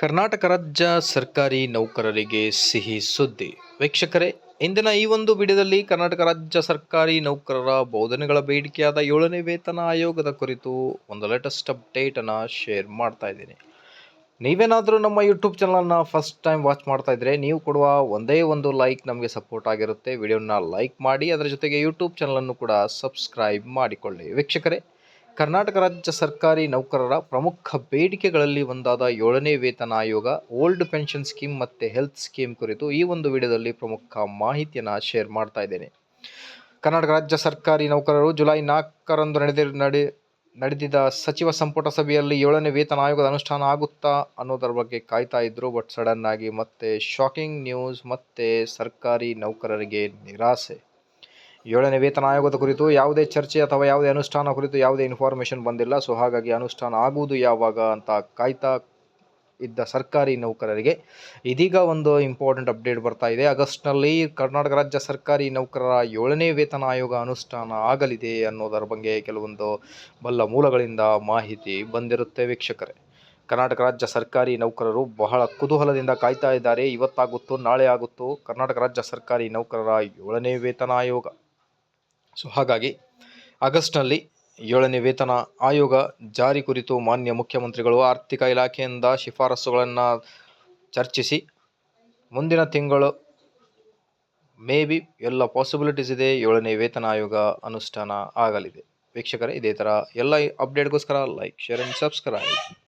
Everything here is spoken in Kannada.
ಕರ್ನಾಟಕ ರಾಜ್ಯ ಸರ್ಕಾರಿ ನೌಕರರಿಗೆ ಸಿಹಿ ಸುದ್ದಿ. ವೀಕ್ಷಕರೇ, ಇಂದಿನ ಈ ಒಂದು ವಿಡಿಯೋದಲ್ಲಿ ಕರ್ನಾಟಕ ರಾಜ್ಯ ಸರ್ಕಾರಿ ನೌಕರರ ಬೋಧನೆಗಳ ಬೇಡಿಕೆಯಾದ ಏಳನೇ ವೇತನ ಆಯೋಗದ ಕುರಿತು ಒಂದು ಲೇಟೆಸ್ಟ್ ಅಪ್ಡೇಟನ್ನು ಶೇರ್ ಮಾಡ್ತಾ ಇದ್ದೀನಿ. ನೀವೇನಾದರೂ ನಮ್ಮ ಯೂಟ್ಯೂಬ್ ಚಾನಲನ್ನು ಫಸ್ಟ್ ಟೈಮ್ ವಾಚ್ ಮಾಡ್ತಾ ಇದ್ದರೆ ನೀವು ಕೊಡುವ ಒಂದೇ ಒಂದು ಲೈಕ್ ನಮಗೆ ಸಪೋರ್ಟ್ ಆಗಿರುತ್ತೆ. ವಿಡಿಯೋನ ಲೈಕ್ ಮಾಡಿ, ಅದರ ಜೊತೆಗೆ ಯೂಟ್ಯೂಬ್ ಚಾನಲನ್ನು ಕೂಡ ಸಬ್ಸ್ಕ್ರೈಬ್ ಮಾಡಿಕೊಳ್ಳಿ. ವೀಕ್ಷಕರೇ ಕರ್ನಾಟಕ ರಾಜ್ಯ ಸರ್ಕಾರಿ ನೌಕರರ ಪ್ರಮುಖ ಬೇಡಿಕೆಗಳಲ್ಲಿ ಒಂದಾದ ಏಳನೇ ವೇತನ ಆಯೋಗ, ಓಲ್ಡ್ ಪೆನ್ಷನ್ ಸ್ಕೀಮ್ ಮತ್ತು ಹೆಲ್ತ್ ಸ್ಕೀಮ್ ಕುರಿತು ಈ ಒಂದು ವಿಡಿಯೋದಲ್ಲಿ ಪ್ರಮುಖ ಮಾಹಿತಿಯನ್ನು ಶೇರ್ ಮಾಡ್ತಾ ಇದ್ದೇನೆ. ಕರ್ನಾಟಕ ರಾಜ್ಯ ಸರ್ಕಾರಿ ನೌಕರರು ಜುಲೈ ನಾಲ್ಕರಂದು ನಡೆದಿ ನಡೆ, ನಡೆದಿದ್ದ ಸಚಿವ ಸಂಪುಟ ಸಭೆಯಲ್ಲಿ ಏಳನೇ ವೇತನ ಆಯೋಗದ ಅನುಷ್ಠಾನ ಆಗುತ್ತಾ ಅನ್ನೋದರ ಬಗ್ಗೆ ಕಾಯ್ತಾ ಇದ್ರು, ಬಟ್ ಸಡನ್ ಆಗಿ ಮತ್ತೆ ಶಾಕಿಂಗ್ ನ್ಯೂಸ್ ಮತ್ತೆ ಸರ್ಕಾರಿ ನೌಕರರಿಗೆ ನಿರಾಸೆ. ಏಳನೇ ವೇತನ ಆಯೋಗದ ಕುರಿತು ಯಾವುದೇ ಚರ್ಚೆ ಅಥವಾ ಯಾವುದೇ ಅನುಷ್ಠಾನ ಕುರಿತು ಯಾವುದೇ ಇನ್ಫಾರ್ಮೇಷನ್ ಬಂದಿಲ್ಲ. ಸೊ ಹಾಗಾಗಿ ಅನುಷ್ಠಾನ ಆಗುವುದು ಯಾವಾಗ ಅಂತ ಕಾಯ್ತಾ ಇದ್ದ ಸರ್ಕಾರಿ ನೌಕರರಿಗೆ ಇದೀಗ ಒಂದು ಇಂಪಾರ್ಟೆಂಟ್ ಅಪ್ಡೇಟ್ ಬರ್ತಾ ಇದೆ. ಆಗಸ್ಟ್ನಲ್ಲಿ ಕರ್ನಾಟಕ ರಾಜ್ಯ ಸರ್ಕಾರಿ ನೌಕರರ ಏಳನೇ ವೇತನ ಆಯೋಗ ಅನುಷ್ಠಾನ ಆಗಲಿದೆ ಅನ್ನೋದರ ಬಗ್ಗೆ ಕೆಲವೊಂದು ಬಲ್ಲ ಮೂಲಗಳಿಂದ ಮಾಹಿತಿ ಬಂದಿರುತ್ತೆ ವೀಕ್ಷಕರೇ. ಕರ್ನಾಟಕ ರಾಜ್ಯ ಸರ್ಕಾರಿ ನೌಕರರು ಬಹಳ ಕುತೂಹಲದಿಂದ ಕಾಯ್ತಾ ಇದ್ದಾರೆ. ಇವತ್ತಾಗುತ್ತೋ ನಾಳೆ ಆಗುತ್ತೋ ಕರ್ನಾಟಕ ರಾಜ್ಯ ಸರ್ಕಾರಿ ನೌಕರರ ಏಳನೇ ವೇತನ ಆಯೋಗ. ಸೊ ಹಾಗಾಗಿ ಆಗಸ್ಟ್ನಲ್ಲಿ ಏಳನೇ ವೇತನ ಆಯೋಗ ಜಾರಿ ಕುರಿತು ಮಾನ್ಯ ಮುಖ್ಯಮಂತ್ರಿಗಳು ಆರ್ಥಿಕ ಇಲಾಖೆಯಿಂದ ಶಿಫಾರಸುಗಳನ್ನು ಚರ್ಚಿಸಿ ಮುಂದಿನ ತಿಂಗಳು ಮೇ ಬಿ ಎಲ್ಲ ಪಾಸಿಬಿಲಿಟೀಸ್ ಇದೆ, ಏಳನೇ ವೇತನ ಆಯೋಗ ಅನುಷ್ಠಾನ ಆಗಲಿದೆ. ವೀಕ್ಷಕರೇ, ಇದೇ ಥರ ಎಲ್ಲ ಅಪ್ಡೇಟ್ಗೋಸ್ಕರ ಲೈಕ್ ಶೇರ್ ಆ್ಯಂಡ್ ಸಬ್ಸ್ಕ್ರೈಬ್